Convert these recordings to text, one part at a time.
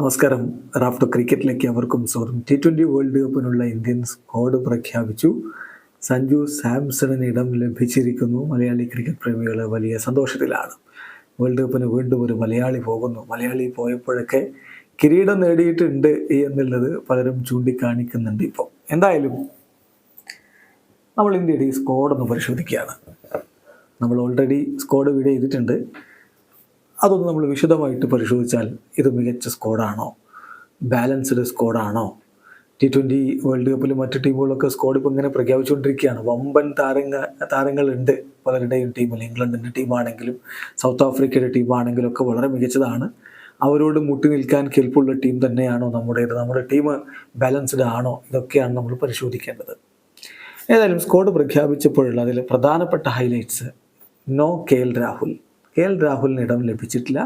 നമസ്കാരം. റാഫ്റ്റർ ക്രിക്കറ്റിലേക്ക് അവർക്കും സ്വാഗതം. ടി ട്വന്റി വേൾഡ് കപ്പിനുള്ള ഇന്ത്യൻ സ്ക്വാഡ് പ്രഖ്യാപിച്ചു. സഞ്ജു സാംസണിന് ഇടം ലഭിച്ചിരിക്കുന്നു. മലയാളി ക്രിക്കറ്റ് പ്രേമികൾ വലിയ സന്തോഷത്തിലാണ്. വേൾഡ് കപ്പിന് വീണ്ടും ഒരു മലയാളി പോകുന്നു. മലയാളി പോയപ്പോഴൊക്കെ കിരീടം നേടിയിട്ടുണ്ട് എന്നുള്ളത് പലരും ചൂണ്ടിക്കാണിക്കുന്നുണ്ട് ഇപ്പോൾ എന്തായാലും നമ്മൾ ഇന്ത്യയുടെ ഈ സ്ക്വാഡ് ഒന്ന് പരിശോധിക്കുകയാണ്. നമ്മൾ ഓൾറെഡി സ്ക്വാഡ് വീഡിയോ ചെയ്തിട്ടുണ്ട്. അതൊന്ന് നമ്മൾ വിശദമായിട്ട് പരിശോധിച്ചാൽ ഇത് മികച്ച സ്കോഡാണോ? ബാലൻസ്ഡ് സ്കോഡാണോ? ടി ട്വന്റി വേൾഡ് കപ്പിൽ മറ്റു ടീമുകളൊക്കെ സ്കോഡ് ഇപ്പോൾ ഇങ്ങനെ പ്രഖ്യാപിച്ചുകൊണ്ടിരിക്കുകയാണ്. വമ്പൻ താരങ്ങ താരങ്ങളുണ്ട്. പലരുടെയും ടീമിൽ ഇംഗ്ലണ്ടിന്റെ ടീമാണെങ്കിലും സൗത്ത് ആഫ്രിക്കയുടെ ടീമാണെങ്കിലും ഒക്കെ വളരെ മികച്ചതാണ്. അവരോട് മുട്ടി നിൽക്കാൻ കെൽപ്പുള്ള ടീം തന്നെയാണോ നമ്മുടേത്? നമ്മുടെ ടീം ബാലൻസ്ഡ് ആണോ? ഇതൊക്കെയാണ് നമ്മൾ പരിശോധിക്കേണ്ടത്. ഏതായാലും സ്കോഡ് പ്രഖ്യാപിച്ചപ്പോഴുള്ള അതിൽ പ്രധാനപ്പെട്ട highlights no K L Rahul. L രാഹുലിന് ഇടം ലഭിച്ചിട്ടില്ല.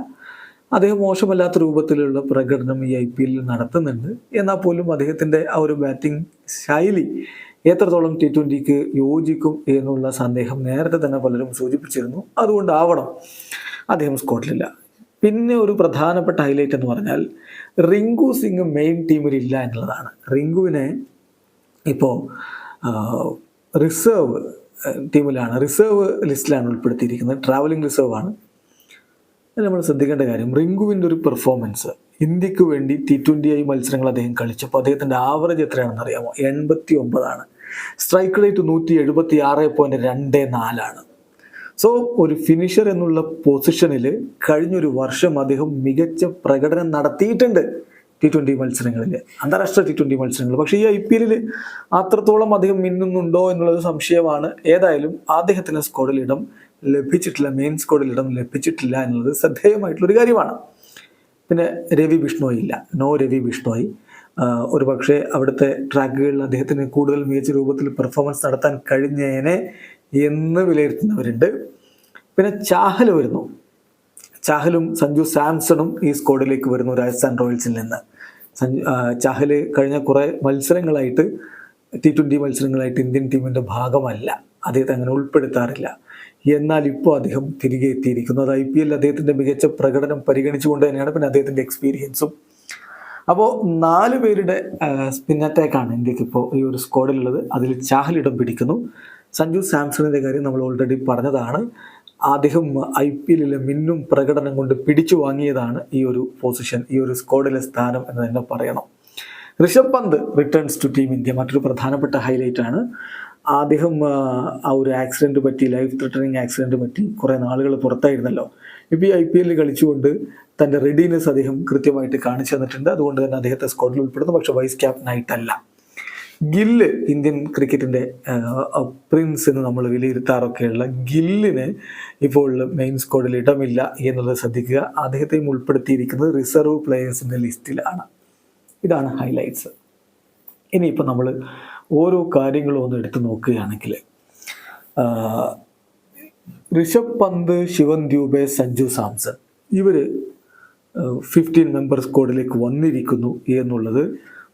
അദ്ദേഹം മോശമല്ലാത്ത രൂപത്തിലുള്ള പ്രകടനം ഈ ഐ പി എല്ലിൽ നടത്തുന്നുണ്ട്. എന്നാൽ പോലും അദ്ദേഹത്തിന്റെ ആ ഒരു ബാറ്റിംഗ് ശൈലി എത്രത്തോളം ടി ട്വന്റിക്ക് യോജിക്കും എന്നുള്ള സന്ദേഹം നേരത്തെ തന്നെ പലരും സൂചിപ്പിച്ചിരുന്നു. അതുകൊണ്ടാവണം അദ്ദേഹം സ്കോട്ടിലില്ല. പിന്നെ ഒരു പ്രധാനപ്പെട്ട ഹൈലൈറ്റ് എന്ന് പറഞ്ഞാൽ റിങ്കു സിംഗ് മെയിൻ ടീമിലില്ല എന്നുള്ളതാണ്. റിങ്കുവിനെ ഇപ്പോൾ റിസർവ് ടീമിലാണ്. റിസർവ് ലിസ്റ്റിലാണ് ഉൾപ്പെടുത്തിയിരിക്കുന്നത്. ട്രാവലിംഗ് റിസർവ് ആണ് നമ്മൾ ശ്രദ്ധിക്കേണ്ട കാര്യം റിങ്കുവിന്റെ ഒരു പെർഫോമൻസ് ഇന്ത്യയ്ക്ക് വേണ്ടി ടി ട്വന്റി ഐ മത്സരങ്ങൾ അദ്ദേഹം കളിച്ചപ്പോൾ അദ്ദേഹത്തിന്റെ ആവറേജ് എത്രയാണെന്ന് അറിയാമോ? എൺപത്തി ഒമ്പതാണ് സ്ട്രൈക്ക് റേറ്റ് നൂറ്റി എഴുപത്തി ആറ് പോയിന്റ് രണ്ട് നാലാണ്. സോ ഒരു ഫിനിഷർ എന്നുള്ള പൊസിഷനിൽ കഴിഞ്ഞൊരു വർഷം അദ്ദേഹം മികച്ച പ്രകടനം നടത്തിയിട്ടുണ്ട്. ടി ട്വന്റി മത്സരങ്ങളിൽ അന്താരാഷ്ട്ര ടി ട്വന്റി മത്സരങ്ങൾ പക്ഷേ ഈ ഐ പി എല്ലിൽ അത്രത്തോളം അധികം മിന്നുന്നുണ്ടോ എന്നുള്ളത് സംശയമാണ്. ഏതായാലും അദ്ദേഹത്തിന് സ്ക്വാഡിൽ ഇടം ലഭിച്ചിട്ടില്ല മെയിൻ സ്ക്വാഡിൽ ഇടം ലഭിച്ചിട്ടില്ല എന്നുള്ളത് ശ്രദ്ധേയമായിട്ടുള്ളൊരു കാര്യമാണ്. പിന്നെ രവി ബിഷ്ണോയി ഇല്ല. നോ രവി ബിഷ്ണോയി. ഒരു പക്ഷേ അവിടുത്തെ ട്രാക്കുകളിൽ അദ്ദേഹത്തിന് കൂടുതൽ മികച്ച രൂപത്തിൽ പെർഫോമൻസ് നടത്താൻ കഴിഞ്ഞേനെ എന്ന് വിലയിരുത്തുന്നവരുണ്ട്. പിന്നെ ചാഹൽ വരുന്നു. ചാഹലും സഞ്ജു സാംസണും ഈ സ്ക്വാഡിലേക്ക് വരുന്നു രാജസ്ഥാൻ റോയൽസിൽ നിന്ന്. സഞ്ജു ചാഹൽ കഴിഞ്ഞ കുറേ മത്സരങ്ങളായിട്ട് ടി ട്വന്റി മത്സരങ്ങളായിട്ട് ഇന്ത്യൻ ടീമിന്റെ ഭാഗമല്ല. അദ്ദേഹത്തെ അങ്ങനെ ഉൾപ്പെടുത്താറില്ല. എന്നാൽ ഇപ്പോൾ അദ്ദേഹം തിരികെ എത്തിയിരിക്കുന്നു. അത് ഐ പി എല്ലിൽ അദ്ദേഹത്തിന്റെ മികച്ച പ്രകടനം പരിഗണിച്ചുകൊണ്ട് തന്നെയാണ് പിന്നെ അദ്ദേഹത്തിന്റെ എക്സ്പീരിയൻസും അപ്പോൾ നാല് പേരുടെ സ്പിൻ അറ്റാക്കാണ് ഇന്ത്യയ്ക്ക് ഇപ്പോൾ ഈ ഒരു സ്ക്വാഡിലുള്ളത് അതിൽ ചാഹൽ ഇടം പിടിക്കുന്നു. സഞ്ജു സാംസണിന്റെ കാര്യം നമ്മൾ ഓൾറെഡി പറഞ്ഞതാണ്. അദ്ദേഹം ഐ പി എല്ലിലെ മിന്നും പ്രകടനം കൊണ്ട് പിടിച്ചു വാങ്ങിയതാണ് ഈ ഒരു പൊസിഷൻ ഈ ഒരു സ്ക്വാഡിലെ സ്ഥാനം എന്ന് തന്നെ പറയണം. Rishabh Pant returns to team India. മറ്റൊരു പ്രധാനപ്പെട്ട ഹൈലൈറ്റ് ആണ്. അദ്ദേഹം ആ, ഒരു ആക്സിഡന്റ് പറ്റി ലൈഫ് ത്രെട്ടനിങ് ആക്സിഡന്റ് പറ്റി കുറേ നാളുകൾ പുറത്തായിരുന്നല്ലോ. ഇപ്പോൾ ഈ ഐ പി എല്ലിൽ കളിച്ചുകൊണ്ട് തന്റെ റെഡിനെസ് അദ്ദേഹം കൃത്യമായിട്ട് കാണിച്ചു തന്നിട്ടുണ്ട്. അതുകൊണ്ട് തന്നെ അദ്ദേഹത്തെ സ്ക്വാഡിൽ ഉൾപ്പെടുന്നു. പക്ഷേ വൈസ് ക്യാപ്റ്റനായിട്ടല്ല ഗില്ല് ഇന്ത്യൻ ക്രിക്കറ്റിന്റെ പ്രിൻസ് എന്ന് നമ്മൾ വിലയിരുത്താറൊക്കെയുള്ള ഗില്ലിന് ഇപ്പോൾ മെയിൻ സ്ക്വാഡിൽ ഇടമില്ല എന്നുള്ളത് ശ്രദ്ധിക്കുക. അദ്ദേഹത്തെയും ഉൾപ്പെടുത്തിയിരിക്കുന്നത് റിസർവ് പ്ലേയേഴ്സിന്റെ ലിസ്റ്റിലാണ് ഇതാണ് ഹൈലൈറ്റ്സ് ഇനിയിപ്പോൾ നമ്മൾ ഓരോ കാര്യങ്ങളും ഒന്ന് എടുത്തു നോക്കുകയാണെങ്കിൽ ഋഷഭ് പന്ത് ശിവൻ ദ്യൂബെ സഞ്ജു സാംസൺ. ഇവർ ഫിഫ്റ്റീൻ മെമ്പർ സ്ക്വാഡിലേക്ക് വന്നിരിക്കുന്നു എന്നുള്ളത്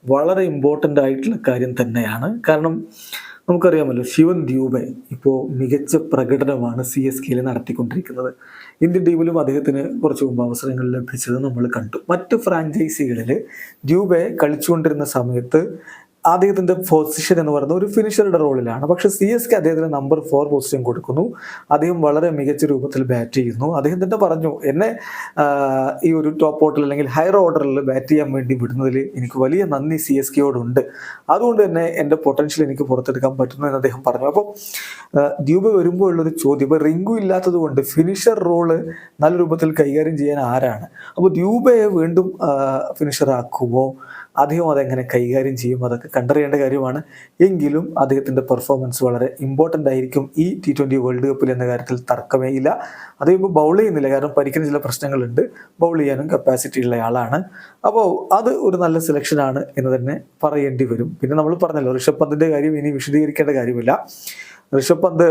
വളരെ ഇമ്പോർട്ടന്റ് ആയിട്ടുള്ള കാര്യം തന്നെയാണ്. കാരണം നമുക്കറിയാമല്ലോ ശിവൻ ദ്യൂബെ ഇപ്പോൾ മികച്ച പ്രകടനമാണ് സി എസ് കെയിൽ നടത്തിക്കൊണ്ടിരിക്കുന്നത്. ഇന്ത്യൻ ടീമിലും അദ്ദേഹത്തിന് കുറച്ച് മുമ്പ് അവസരങ്ങൾ ലഭിച്ചത് നമ്മൾ കണ്ടു. മറ്റ് ഫ്രാഞ്ചൈസികളിൽ ദ്യൂബെ കളിച്ചുകൊണ്ടിരുന്ന സമയത്ത് അദ്ദേഹത്തിന്റെ പൊസിഷൻ എന്ന് പറയുന്നത് ഒരു ഫിനിഷറുടെ റോളിലാണ്. പക്ഷെ സി എസ് കെ അദ്ദേഹത്തിന് നമ്പർ ഫോർ പൊസിഷൻ കൊടുക്കുന്നു. അദ്ദേഹം വളരെ മികച്ച രൂപത്തിൽ ബാറ്റ് ചെയ്യുന്നു. അദ്ദേഹം തന്നെ പറഞ്ഞു എന്നെ ഈ ഒരു ടോപ്പ് ഓർഡറിൽ അല്ലെങ്കിൽ ഹയർ ഓർഡറിൽ ബാറ്റ് ചെയ്യാൻ വേണ്ടി വിടുന്നതിൽ എനിക്ക് വലിയ നന്ദി സി എസ് കെയോടുണ്ട് അതുകൊണ്ട് തന്നെ എന്റെ പൊട്ടൻഷ്യൽ എനിക്ക് പുറത്തെടുക്കാൻ പറ്റുന്നു എന്ന് അദ്ദേഹം പറഞ്ഞു. അപ്പോൾ ദ്വീപ് വരുമ്പോൾ ഉള്ളൊരു ചോദ്യം. ഇപ്പോൾ റിങ്കു ഇല്ലാത്തത് കൊണ്ട് ഫിനിഷർ റോൾ നല്ല രൂപത്തിൽ കൈകാര്യം ചെയ്യാൻ ആരാണ്? അപ്പോൾ ദ്വീപയെ വീണ്ടും ഫിനിഷർ ആക്കുമോ അദ്ദേഹം അതെങ്ങനെ കൈകാര്യം ചെയ്യും? അതൊക്കെ കണ്ടറിയേണ്ട കാര്യമാണ്. എങ്കിലും അദ്ദേഹത്തിന്റെ പെർഫോമൻസ് വളരെ ഇമ്പോർട്ടന്റ് ആയിരിക്കും. ഈ ടി ട്വന്റി വേൾഡ് കപ്പിൽ എന്ന കാര്യത്തിൽ തർക്കമേ ഇല്ല. ഇപ്പോൾ ബൗൾ ചെയ്യുന്നില്ല. കാരണം പരിക്കിന് ചില പ്രശ്നങ്ങളുണ്ട്. ബൗൾ ചെയ്യാനും കപ്പാസിറ്റി ഉള്ള ആളാണ്. അപ്പോൾ അത് ഒരു നല്ല സെലക്ഷനാണ് എന്ന് തന്നെ പറയേണ്ടി വരും. പിന്നെ നമ്മൾ പറഞ്ഞല്ലോ ഋഷഭ് പന്തിന്റെ കാര്യം ഇനി വിശദീകരിക്കേണ്ട കാര്യമില്ല. ഋഷഭ് പന്ത്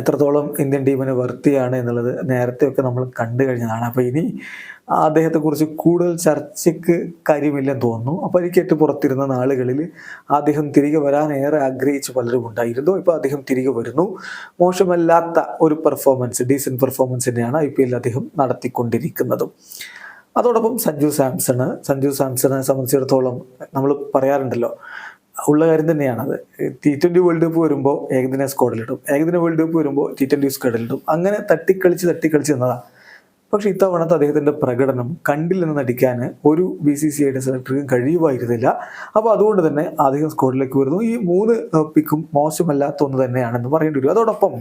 എത്രത്തോളം ഇന്ത്യൻ ടീമിന് വർത്തിയാണ് എന്നുള്ളത് നേരത്തെയൊക്കെ നമ്മൾ കണ്ടു കഴിഞ്ഞതാണ്. അപ്പോൾ ഇനി അദ്ദേഹത്തെക്കുറിച്ച് കൂടുതൽ ചർച്ചയ്ക്ക് കാര്യമില്ലെന്ന് തോന്നുന്നു. പരിക്കേറ്റ് പുറത്തിരുന്ന നാളുകളിൽ അദ്ദേഹം തിരികെ വരാൻ ഏറെ ആഗ്രഹിച്ച് പലരും ഉണ്ടായിരുന്നു. ഇപ്പോൾ അദ്ദേഹം തിരികെ വരുന്നു. മോശമല്ലാത്ത ഒരു പെർഫോമൻസ് ഡീസന്റ് പെർഫോമൻസ് തന്നെയാണ് ഐ പി എല്ലിൽ അദ്ദേഹം നടത്തിക്കൊണ്ടിരിക്കുന്നതും. അതോടൊപ്പം സഞ്ജു സാംസണ് സഞ്ജു സാംസണെ സംബന്ധിച്ചിടത്തോളം നമ്മൾ പറയാറുണ്ടല്ലോ ഉള്ള കാര്യം തന്നെയാണ് അത് ടി ട്വന്റി വേൾഡ് കപ്പ് വരുമ്പോൾ ഏകദിന സ്ക്വാഡിലിടും ഏകദിന വേൾഡ് കപ്പ് വരുമ്പോൾ ടി ട്വന്റി സ്ക്വാഡിലിടും അങ്ങനെ തട്ടിക്കളിച്ച് തട്ടിക്കളിച്ച് നിന്നതാണ് പക്ഷേ ഇത്തവണത്തെ അദ്ദേഹത്തിന്റെ പ്രകടനം കണ്ടില്ലെന്ന് നടിക്കാൻ ഒരു ബി സി സി ഐയുടെ സെലക്ടർക്കും കഴിയുമായിരുന്നില്ല. അപ്പോൾ അതുകൊണ്ട് തന്നെ അദ്ദേഹം സ്കോഡിലേക്ക് വരുന്നു. ഈ മൂന്ന് പിക്കും മോശമല്ലാത്ത ഒന്ന് തന്നെയാണെന്ന് പറയേണ്ടി വരും. അതോടൊപ്പം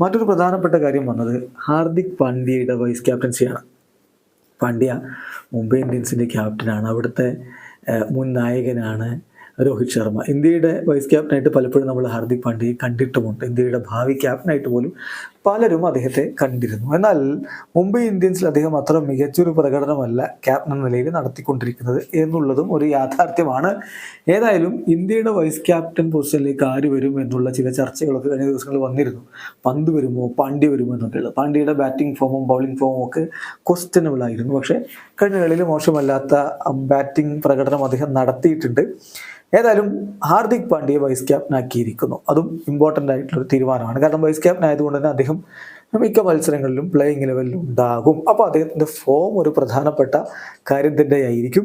മറ്റൊരു പ്രധാനപ്പെട്ട കാര്യം വന്നത് ഹാർദിക് പാണ്ഡ്യയുടെ വൈസ് ക്യാപ്റ്റൻസിയാണ് പാണ്ഡ്യ മുംബൈ ഇന്ത്യൻസിന്റെ ക്യാപ്റ്റനാണ് അവിടുത്തെ മുൻ നായകനാണ് രോഹിത് ശർമ്മ. ഇന്ത്യയുടെ വൈസ് ക്യാപ്റ്റനായിട്ട് പലപ്പോഴും നമ്മൾ ഹാർദിക് പാണ്ഡ്യയെ കണ്ടിട്ടുമുണ്ട്. ഇന്ത്യയുടെ ഭാവി ക്യാപ്റ്റനായിട്ട് പോലും പലരും അദ്ദേഹത്തെ കണ്ടിരുന്നു. എന്നാൽ മുംബൈ ഇന്ത്യൻസിൽ അദ്ദേഹം അത്ര മികച്ചൊരു പ്രകടനമല്ല ക്യാപ്റ്റൻ എന്ന നിലയിൽ നടത്തിക്കൊണ്ടിരിക്കുന്നത് എന്നുള്ളതും ഒരു യാഥാർത്ഥ്യമാണ്. ഏതായാലും ഇന്ത്യയുടെ വൈസ് ക്യാപ്റ്റൻ പൊസിഷനിലേക്ക് ആര് വരും എന്നുള്ള ചില ചർച്ചകളൊക്കെ കഴിഞ്ഞ ദിവസങ്ങളിൽ വന്നിരുന്നു. പന്ത് വരുമോ പാണ്ഡ്യ വരുമോ എന്നൊക്കെയുള്ളത് പാണ്ഡ്യയുടെ ബാറ്റിംഗ് ഫോമും ബൗളിംഗ് ഫോമും ഒക്കെ ക്വസ്റ്റ്യനബിൾ ആയിരുന്നു. പക്ഷേ കഴിഞ്ഞ കളിയിൽ മോശമല്ലാത്ത ബാറ്റിംഗ് പ്രകടനം അദ്ദേഹം നടത്തിയിട്ടുണ്ട്. ഏതായാലും ഹാർദിക് പാണ്ഡ്യയെ വൈസ് ക്യാപ്റ്റനാക്കിയിരിക്കുന്നു അതും ഇമ്പോർട്ടന്റ് ആയിട്ടുള്ള ഒരു തീരുമാനമാണ്. കാരണം വൈസ് ക്യാപ്റ്റൻ ആയതുകൊണ്ട് തന്നെ അദ്ദേഹം മിക്ക മത്സരങ്ങളിലും പ്ലേയിങ് ലെവലിൽ ഉണ്ടാകും. അപ്പോൾ അദ്ദേഹത്തിന്റെ ഫോം ഒരു പ്രധാനപ്പെട്ട കാര്യം തന്നെയായിരിക്കും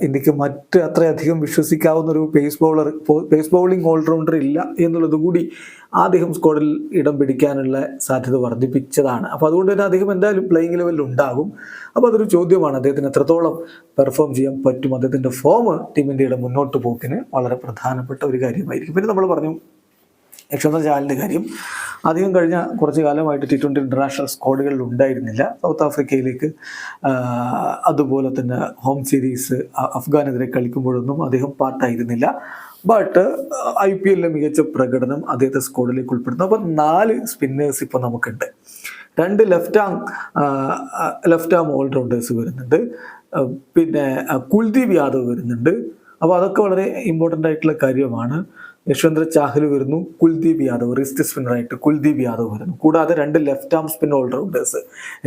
ഇന്ത്യയ്ക്ക് മറ്റ് അത്രയധികം വിശ്വസിക്കാവുന്ന ഒരു pace bowler pace bowling allrounder ഇല്ല എന്നുള്ളത് കൂടി അദ്ദേഹം സ്ക്വാഡിൽ ഇടം പിടിക്കാനുള്ള സാധ്യത വർദ്ധിപ്പിച്ചതാണ്. അപ്പോൾ അതുകൊണ്ട് തന്നെ അദ്ദേഹം എന്തായാലും പ്ലേയിങ് ലെവലിൽ ഉണ്ടാകും. അപ്പോൾ അതൊരു ചോദ്യമാണ്. അദ്ദേഹത്തിന് എത്രത്തോളം പെർഫോം ചെയ്യാൻ പറ്റും? അദ്ദേഹത്തിന്റെ ഫോം ടീം ഇന്ത്യയുടെ മുന്നോട്ട് പോക്കിന് വളരെ പ്രധാനപ്പെട്ട ഒരു കാര്യമായിരിക്കും. പിന്നെ നമ്മൾ പറഞ്ഞു യക്ഷോന്ദ ചാലിന്റെ കാര്യം. അധികം കഴിഞ്ഞ കുറച്ച് കാലമായിട്ട് ടി ട്വന്റി ഇന്റർനാഷണൽ സ്ക്വാഡുകളിൽ ഉണ്ടായിരുന്നില്ല. സൗത്ത് ആഫ്രിക്കയിലേക്ക് അതുപോലെ തന്നെ ഹോം സീരീസ് അഫ്ഗാനെതിരെ കളിക്കുമ്പോഴൊന്നും അദ്ദേഹം പാർട്ടായിരുന്നില്ല. ബട്ട് ഐ പി എല്ലിലെ മികച്ച പ്രകടനം അദ്ദേഹത്തെ സ്ക്വാഡിലേക്ക് ഉൾപ്പെടുന്നു അപ്പോൾ നാല് സ്പിന്നേഴ്സ് ഇപ്പോൾ നമുക്കുണ്ട്. രണ്ട് left arm left arm allrounders വരുന്നുണ്ട്. പിന്നെ കുൽദീപ് യാദവ് വരുന്നുണ്ട്. അപ്പോൾ അതൊക്കെ വളരെ ഇമ്പോർട്ടന്റ് ആയിട്ടുള്ള കാര്യമാണ്. യശ്വന്ദ്ര ചാഹൽ വരുന്നു കുൽദീപ് യാദവ് റിസ്റ്റ് സ്പിന്നറായിട്ട് കുൽദീപ് യാദവ് വരുന്നു. കൂടാതെ രണ്ട് left arm spin allrounders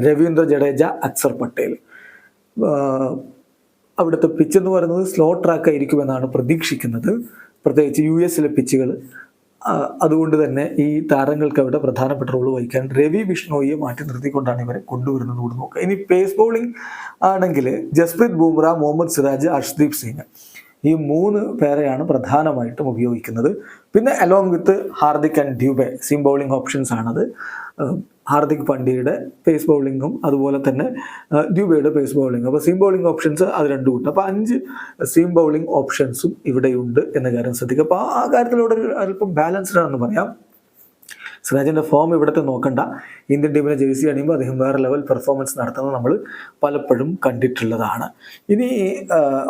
Ravindra Jadeja Axar Patel. അവിടുത്തെ പിച്ച് എന്ന് പറയുന്നത് സ്ലോ ട്രാക്ക് ആയിരിക്കുമെന്നാണ് പ്രതീക്ഷിക്കുന്നത്. പ്രത്യേകിച്ച് യു എസിലെ പിച്ചുകൾ അതുകൊണ്ട് തന്നെ ഈ താരങ്ങൾക്ക് അവിടെ പ്രധാനപ്പെട്ട റോൾ വഹിക്കാൻ രവി വിഷ്ണോയെ മാറ്റി നിർത്തിക്കൊണ്ടാണ് ഇവരെ കൊണ്ടുവരുന്നത് കൂടി നോക്കുക. ഇനി പേസ് ബൗളിംഗ് ആണെങ്കിൽ ജസ്പ്രീത് ബുംറ മുഹമ്മദ് സിറാജ് അർഷ്ദീപ് സിംഗ്. ഈ മൂന്ന് പേരെയാണ് പ്രധാനമായിട്ടും ഉപയോഗിക്കുന്നത്. പിന്നെ along with Hardik and Dube seam bowling options ആണത്. ഹാർദിക് പണ്ഡ്യയുടെ പേസ് ബൗളിങ്ങും അതുപോലെ തന്നെ ഡ്യൂബയുടെ പേസ് ബൗളിങ്ങും അപ്പോൾ സീം ബൗളിംഗ് ഓപ്ഷൻസ് അത് രണ്ടും ഉണ്ട്. അപ്പോൾ അഞ്ച് സീം ബൗളിംഗ് ഓപ്ഷൻസും ഇവിടെയുണ്ട് എന്ന കാര്യം ശ്രദ്ധിക്കുക. അപ്പോൾ ആ കാര്യത്തിലൂടെ അല്പം ബാലൻസ്ഡ് ആണെന്ന് പറയാം. സിറാജിന്റെ ഫോം ഇവിടുത്തെ നോക്കണ്ട. ഇന്ത്യൻ ടീമിനെ ജേഴ്സി അണിയുമ്പോൾ അദ്ദേഹം വേറെ ലെവൽ പെർഫോമൻസ് നടത്തുന്നത് നമ്മൾ പലപ്പോഴും കണ്ടിട്ടുള്ളതാണ്. ഇനി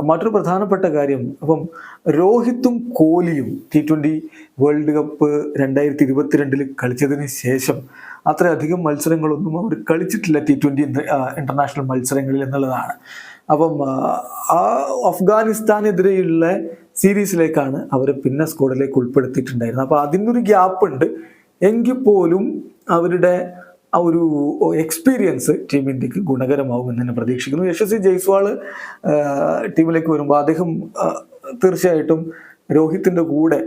മറ്റൊരു പ്രധാനപ്പെട്ട കാര്യം അപ്പം രോഹിത്തും കോഹ്ലിയും ടി ട്വന്റി വേൾഡ് കപ്പ് രണ്ടായിരത്തി ഇരുപത്തിരണ്ടിൽ കളിച്ചതിന് ശേഷം അത്രയധികം മത്സരങ്ങളൊന്നും അവർ കളിച്ചിട്ടില്ല ടി ട്വന്റി ഇന്റർനാഷണൽ മത്സരങ്ങളിൽ എന്നുള്ളതാണ്. അപ്പം ആ, അഫ്ഗാനിസ്ഥാനെതിരെയുള്ള സീരീസിലേക്കാണ് അവർ പിന്നെ സ്ക്വാഡിലേക്ക് ഉൾപ്പെടുത്തിയിട്ടുണ്ടായിരുന്നത്. അപ്പോൾ അതിനൊരു ഗ്യാപ്പ് ഉണ്ട്. എങ്കിൽ പോലും അവരുടെ ആ ഒരു എക്സ്പീരിയൻസ് ടീം ഇന്ത്യയ്ക്ക് ഗുണകരമാവുമെന്ന് തന്നെ പ്രതീക്ഷിക്കുന്നു. യശസ്വി ജയ്സ്വാൾ ടീമിലേക്ക് വരുമ്പോൾ അദ്ദേഹം തീർച്ചയായിട്ടും രോഹിത്തിന്റെ കൂടെ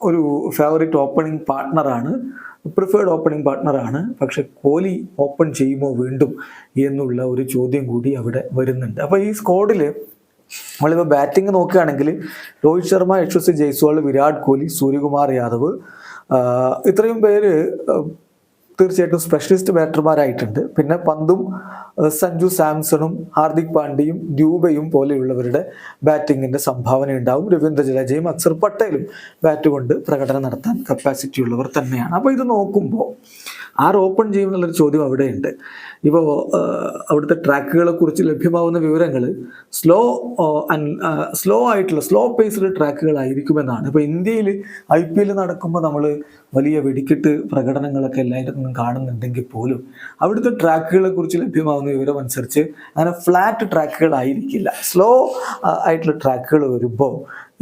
ഒരു ഫേവറേറ്റ് ഓപ്പണിംഗ് പാർട്ട്ണറാണ് പ്രിഫേർഡ് ഓപ്പണിംഗ് പാർട്ട്ണറാണ് പക്ഷേ കോഹ്ലി ഓപ്പൺ ചെയ്യുമോ വീണ്ടും എന്നുള്ള ഒരു ചോദ്യം കൂടി അവിടെ വരുന്നുണ്ട്. അപ്പോൾ ഈ സ്ക്വാഡിൽ നമ്മളിപ്പോൾ ബാറ്റിംഗ് നോക്കുകയാണെങ്കിൽ രോഹിത് ശർമ്മ യശസ്വി ജയ്സ്വാൾ വിരാട് കോഹ്ലി സൂര്യകുമാർ യാദവ് ഇത്രയും പേര് തീർച്ചയായിട്ടും സ്പെഷ്യലിസ്റ്റ് ബാറ്റർമാരായിട്ടുണ്ട് പിന്നെ പന്തും സഞ്ജു സാംസണും ഹാർദിക് പാണ്ഡ്യയും ഡ്യൂബയും പോലെയുള്ളവരുടെ ബാറ്റിങ്ങിന്റെ സംഭാവന ഉണ്ടാവും രവീന്ദ്ര ജഡേജയും അക്സർ പട്ടേലും ബാറ്റ് കൊണ്ട് പ്രകടനം നടത്താൻ കപ്പാസിറ്റി ഉള്ളവർ തന്നെയാണ്. അപ്പോൾ ഇത് നോക്കുമ്പോൾ ആർ ഓപ്പൺ ചെയ്യും എന്നുള്ളൊരു ചോദ്യം അവിടെയുണ്ട്. ഇപ്പോൾ അവിടുത്തെ ട്രാക്കുകളെ കുറിച്ച് ലഭ്യമാവുന്ന വിവരങ്ങൾ സ്ലോ സ്ലോ ആയിട്ടുള്ള സ്ലോ പേസ്ഡ് ട്രാക്കുകളായിരിക്കുമെന്നാണ്. ഇപ്പോൾ ഇന്ത്യയിൽ ഐ പി എൽ നടക്കുമ്പോൾ നമ്മൾ വലിയ വെടിക്കെട്ട് പ്രകടനങ്ങളൊക്കെ എല്ലായിടത്തും കാണുന്നുണ്ടെങ്കിൽ പോലും അവിടുത്തെ ട്രാക്കുകളെ കുറിച്ച് ലഭ്യമാവുന്ന വിവരം അനുസരിച്ച് അങ്ങനെ ഫ്ലാറ്റ് ട്രാക്കുകളായിരിക്കില്ല. സ്ലോ ആയിട്ടുള്ള ട്രാക്കുകൾ വരുമ്പോൾ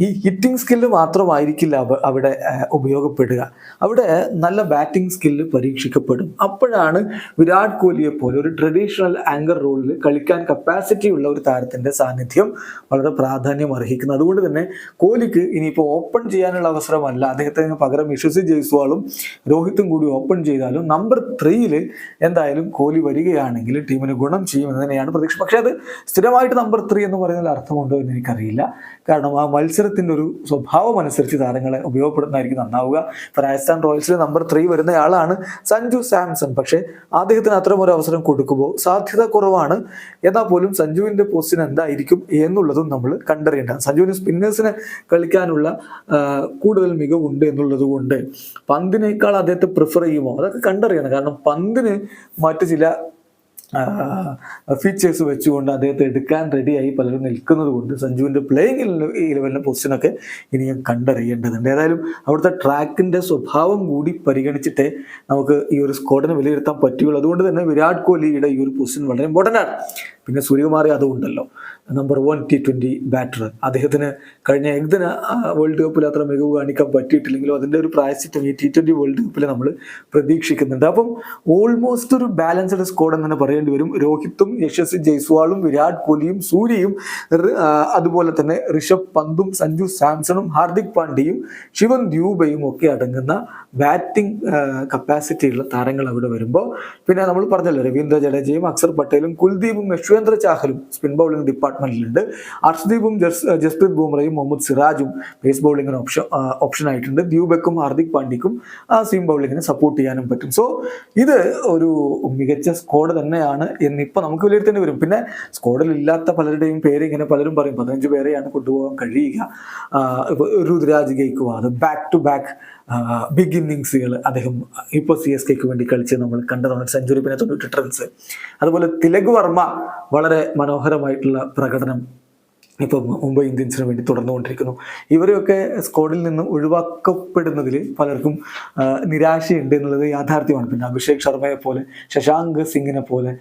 ഈ ഹിറ്റിംഗ് സ്കില്ല് മാത്രമായിരിക്കില്ല അവിടെ ഉപയോഗപ്പെടുക. അവിടെ നല്ല ബാറ്റിംഗ് സ്കില്ല് പരീക്ഷിക്കപ്പെടും. അപ്പോഴാണ് വിരാട് കോഹ്ലിയെ പോലെ ഒരു ട്രഡീഷണൽ ആങ്കർ റോളിൽ കളിക്കാൻ കപ്പാസിറ്റി ഉള്ള ഒരു താരത്തിന്റെ സാന്നിധ്യം വളരെ പ്രാധാന്യം അർഹിക്കുന്നത്. അതുകൊണ്ട് തന്നെ കോഹ്ലിക്ക് ഇനിയിപ്പോൾ ഓപ്പൺ ചെയ്യാനുള്ള അവസരമല്ല. അദ്ദേഹത്തിന് പകരം യശസ്വി ജയ്സ്വാളും രോഹിത്തും കൂടി ഓപ്പൺ ചെയ്താലും നമ്പർ ത്രീയിൽ എന്തായാലും കോഹ്ലി വരികയാണെങ്കിൽ ടീമിന് ഗുണം ചെയ്യുമെന്ന് തന്നെയാണ് പ്രതീക്ഷ. പക്ഷേ അത് സ്ഥിരമായിട്ട് നമ്പർ ത്രീ എന്ന് പറയുന്നതിൽ അർത്ഥമുണ്ടോ എന്ന് എനിക്കറിയില്ല. കാരണം ആ മത്സരത്തിന്റെ ഒരു സ്വഭാവം അനുസരിച്ച് താരങ്ങളെ ഉപയോഗപ്പെടുത്തുന്നതായിരിക്കും നന്നാവുക. ഇപ്പൊ രാജസ്ഥാൻ റോയൽസിലെ നമ്പർ ത്രീ വരുന്നയാളാണ് സഞ്ജു സാംസൺ. പക്ഷേ അദ്ദേഹത്തിന് അത്തരം ഒരു അവസരം കൊടുക്കുമ്പോൾ സാധ്യത കുറവാണ്. എന്നാൽ പോലും സഞ്ജുവിന്റെ പോസ്റ്റിന് എന്തായിരിക്കും എന്നുള്ളതും നമ്മൾ കണ്ടറിയേണ്ടതാണ്. സഞ്ജുവിന് സ്പിന്നേഴ്സിനെ കളിക്കാനുള്ള കൂടുതൽ മികവുണ്ട് എന്നുള്ളത് കൊണ്ട് പന്തിനേക്കാൾ അദ്ദേഹത്തെ പ്രിഫർ ചെയ്യുമോ? അതൊക്കെ കണ്ടറിയണം. കാരണം പന്തിന് മറ്റു ചില ഫീച്ചേഴ്സ് വെച്ചുകൊണ്ട് അദ്ദേഹത്തെ എടുക്കാൻ റെഡിയായി പലരും നിൽക്കുന്നത് കൊണ്ട് സഞ്ജുവിന്റെ പ്ലേയിങ് ഇലവനിലെ പൊസിഷനൊക്കെ ഇനി കണ്ടറിയേണ്ടതുണ്ട്. ഏതായാലും അവിടുത്തെ ട്രാക്കിന്റെ സ്വഭാവം കൂടി പരിഗണിച്ചിട്ടേ നമുക്ക് ഈ ഒരു സ്കോഡിനെ വിലയിരുത്താൻ പറ്റുകയുള്ളൂ. അതുകൊണ്ട് തന്നെ വിരാട് കോഹ്ലിയുടെ ഈ ഒരു പൊസിഷൻ വളരെ ഇമ്പോർട്ടന്റ് ആണ്. പിന്നെ സൂര്യകുമാർ യാദവ് ഉണ്ടല്ലോ. Number one T twenty batter അദ്ദേഹത്തിന് കഴിഞ്ഞ ഏകദിന വേൾഡ് കപ്പിൽ അത്ര മികവ് കാണിക്കാൻ പറ്റിയിട്ടില്ലെങ്കിലും അതിന്റെ ഒരു പ്രായശ്ചിത്തം ഈ ടി ട്വന്റി വേൾഡ് കപ്പിൽ നമ്മൾ പ്രതീക്ഷിക്കുന്നുണ്ട്. അപ്പം ഓൾമോസ്റ്റ് ഒരു ബാലൻസ്ഡ് സ്കോഡ് എന്ന് തന്നെ പറയേണ്ടി വരും. രോഹിത്തും യശസ് ജയ്സ്വാളും വിരാട് കോഹ്ലിയും സൂര്യയും അതുപോലെ തന്നെ ഋഷഭ് പന്തും സഞ്ജു സാംസണും ഹാർദിക് പാണ്ഡ്യയും ശിവൻ ദ്യൂബയും ഒക്കെ അടങ്ങുന്ന ബാറ്റിംഗ് കപ്പാസിറ്റിയുള്ള താരങ്ങൾ അവിടെ വരുമ്പോൾ പിന്നെ നമ്മൾ പറഞ്ഞല്ലോ രവീന്ദ്ര ജഡേജയും അക്സർ പട്ടേലും കുൽദീപും യശ്വേന്ദ്ര ചാഹലും സ്പിൻ ബൗളിംഗ് ഡിപ്പാർട്ട്മെന്റിലുണ്ട് അർഷ്ദീപും ജസ് ജസ്പ്രീത് ബുംറയും മുഹമ്മദ് സിറാജും പേസ് ബൗളിങ്ങിന് ഓപ്ഷൻ ഓപ്ഷൻ ആയിട്ടുണ്ട്. ദ്യൂബക്കും ഹാർദിക് പാണ്ഡ്യക്കും സീം ബൗളിങ്ങിനെ സപ്പോർട്ട് ചെയ്യാനും പറ്റും. സോ ഇത് ഒരു മികച്ച സ്ക്വാഡ് തന്നെയാണ് എന്നിപ്പോൾ നമുക്ക് വിലയിരുത്തേണ്ടി വരും. പിന്നെ സ്ക്വാഡിൽ ഇല്ലാത്ത പലരുടെയും പേര് ഇങ്ങനെ പലരും പറയും. പതിനഞ്ച് പേരെയാണ് കൊണ്ടുപോകാൻ കഴിയുക. Ruturaj Gaikwad back to back big ഇന്നിങ്സുകൾ അദ്ദേഹം ഇപ്പോൾ സി എസ് കെക്ക് വേണ്ടി കളിച്ച് നമ്മൾ കണ്ടതാണ് സെഞ്ചുറി പിന്നെ തൊണ്ണൂറ്റി റൺസ് അതുപോലെ തിലക് വർമ്മ വളരെ മനോഹരമായിട്ടുള്ള പ്രകടനം ഇപ്പം മുംബൈ ഇന്ത്യൻസിന് വേണ്ടി തുടർന്നുകൊണ്ടിരിക്കുന്നു. ഇവരെയൊക്കെ സ്ക്വാഡിൽ നിന്ന് ഒഴിവാക്കപ്പെടുന്നതിൽ പലർക്കും നിരാശയുണ്ട് എന്നുള്ളത് യാഥാർത്ഥ്യമാണ്. പിന്നെ അഭിഷേക് ശർമ്മയെ പോലെ ശശാങ്ക് സിംഗിനെ പോലെ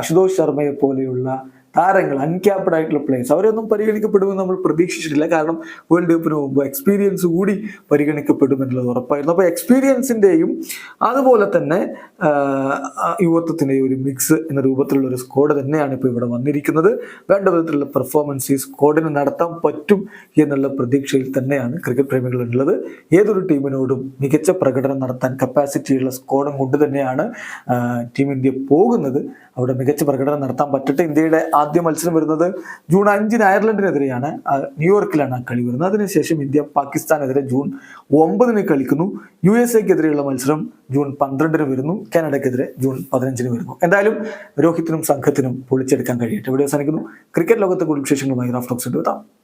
അശുതോഷ് ശർമ്മയെ പോലെയുള്ള താരങ്ങൾ അൺക്യാപ്ഡ് ആയിട്ടുള്ള പ്ലേയേഴ്സ് അവരൊന്നും പരിഗണിക്കപ്പെടുമെന്ന് നമ്മൾ പ്രതീക്ഷിച്ചിട്ടില്ല. കാരണം വേൾഡ് കപ്പിന് മുമ്പ് എക്സ്പീരിയൻസ് കൂടി പരിഗണിക്കപ്പെടുമെന്നുള്ളത് ഉറപ്പായിരുന്നു. അപ്പോൾ എക്സ്പീരിയൻസിന്റെയും അതുപോലെ തന്നെ യുവത്വത്തിന്റെയും ഒരു മിക്സ് എന്ന രൂപത്തിലുള്ള ഒരു സ്കോഡ് തന്നെയാണ് ഇപ്പോൾ ഇവിടെ വന്നിരിക്കുന്നത്. വേണ്ട വിധത്തിലുള്ള പെർഫോമൻസ് ഈ സ്കോഡിന് നടത്താൻ പറ്റും എന്നുള്ള പ്രതീക്ഷയിൽ തന്നെയാണ് ക്രിക്കറ്റ് പ്രേമികളുള്ളത്. ഏതൊരു ടീമിനോടും മികച്ച പ്രകടനം നടത്താൻ കപ്പാസിറ്റിയുള്ള സ്ക്വാഡും കൊണ്ട് തന്നെയാണ് ടീം ഇന്ത്യ പോകുന്നത്. അവിടെ മികച്ച പ്രകടനം നടത്താൻ പറ്റട്ടെ ഇന്ത്യയുടെ ആദ്യ മത്സരം വരുന്നത് ജൂൺ അഞ്ചിന് അയർലൻഡിനെതിരെയാണ് ന്യൂയോർക്കിലാണ് കളി വരുന്നത്. അതിനുശേഷം ഇന്ത്യ പാകിസ്ഥാനെതിരെ ജൂൺ ഒമ്പതിന് കളിക്കുന്നു. യു എസ് എക്കെതിരെയുള്ള മത്സരം ജൂൺ പന്ത്രണ്ടിന് വരുന്നു. കാനഡയ്ക്കെതിരെ ജൂൺ പതിനഞ്ചിന് വരുന്നു. എന്തായാലും രോഹിത്തിനും സംഘത്തിനും പൊളിച്ചെടുക്കാൻ കഴിയട്ടെ. ഇവിടെ അവസാനിക്കുന്നു. ക്രിക്കറ്റ് ലോകത്തെ കൂടുതൽ വിശേഷങ്ങളുമായി റാഫ്റ്റോക്സിന്റെ എത്താം.